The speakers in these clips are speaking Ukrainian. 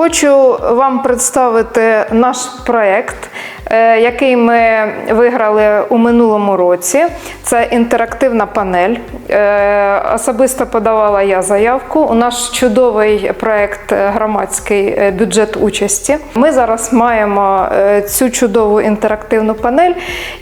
Хочу вам представити наш проєкт, е, який ми виграли у минулому році. Це інтерактивна панель. Е, Особисто подавала я заявку. У нас чудовий проєкт е, громадський е, бюджет участі. Ми зараз маємо е, цю чудову інтерактивну панель,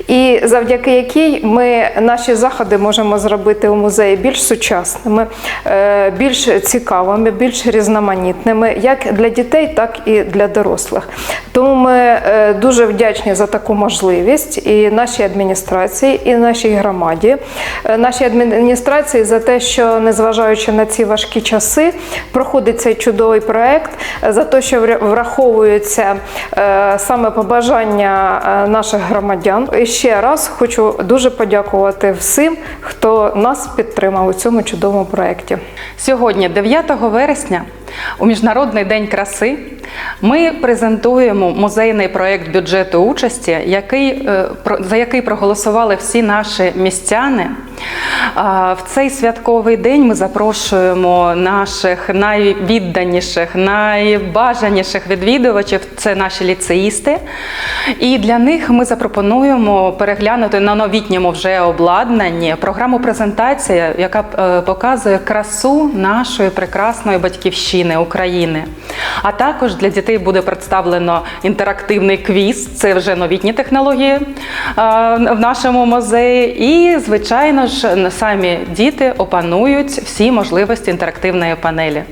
і завдяки якій ми наші заходи можемо зробити у музеї більш сучасними, е, більш цікавими, більш різноманітними, як для дітей, так і для дорослих. Тому ми е, дуже вдячні за таку можливість і нашій адміністрації, і нашій громаді, Е, нашій адміністрації за те, що незважаючи на ці важкі часи, проходить цей чудовий проект, е, за те, що враховуються е, саме побажання наших громадян. І ще раз хочу дуже подякувати всім, хто нас підтримав у цьому чудовому проєкті. Сьогодні, 9 вересня, у Міжнародний день краси, ми презентуємо музейний проєкт бюджету участі, який, е, за який проголосували всі наші містяни. В цей святковий день ми запрошуємо наших найвідданіших, найбажаніших відвідувачів це наші ліцеїсти. І для них ми запропонуємо переглянути на новітньому вже обладнанні програму презентація, яка е, показує красу нашої прекрасної батьківщини України. А також для дітей буде представлено інтерактивний квіз. Це вже новітні технології е, в нашому музеї. І, звичайно ж, самі діти опанують всі можливості інтерактивної панелі.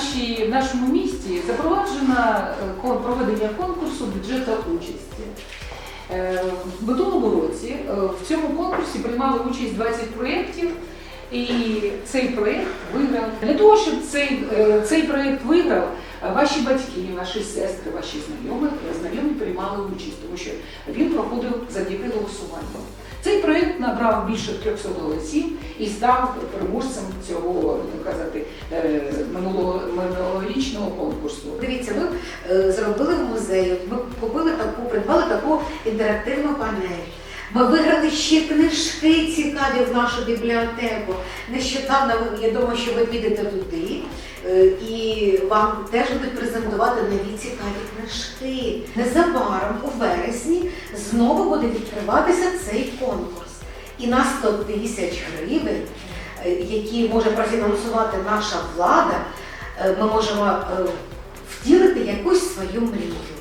Нашій, в нашому місті запроваджено е, проведення конкурсу бюджету участі. Е, В минулому році е, в цьому конкурсі приймали участь 20 проєктів, і цей проєкт виграв. Для того, щоб цей, цей проєкт виграв, ваші батьки, ваші сестри, ваші знайомі, знайомі приймали участь, тому що він проходив завдяки голосуванню. Цей проєкт набрав більше 300 голосів і став переможцем цього казати е, минулого минулорічного конкурсу. Дивіться, ви е, зробили в музеї, ми купили таку, придбали таку інтерактивну панель. Ми виграли ще книжки цікаві в нашу бібліотеку. Нещодавно я думаю, що ви підете туди е, і вам теж будуть презентувати нові цікаві книжки. Незабаром у вересні знову буде відкриватися цей конкурс. І на 100 тисяч гривень, е, які може профінансувати наша влада, е, ми можемо втілити якусь свою мрію.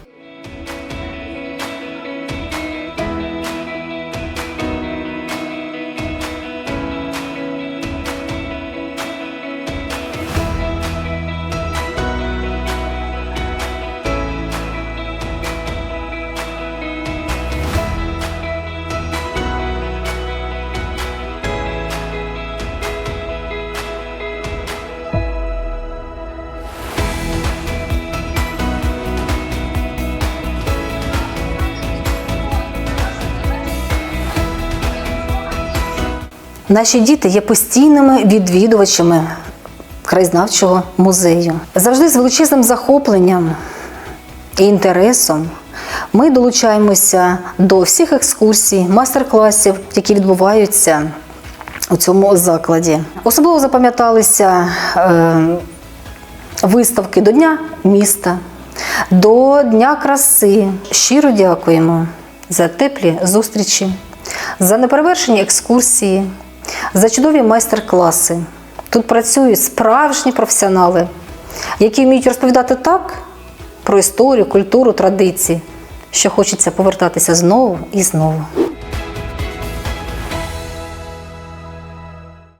Наші діти є постійними відвідувачами краєзнавчого музею. Завжди з величезним захопленням і інтересом ми долучаємося до всіх екскурсій, майстер-класів, які відбуваються у цьому закладі. Особливо запам'яталися е, виставки до Дня міста, до Дня краси. Щиро дякуємо за теплі зустрічі, за неперевершені екскурсії, за чудові майстер-класи. Тут працюють справжні професіонали, які вміють розповідати так про історію, культуру, традиції, що хочеться повертатися знову і знову.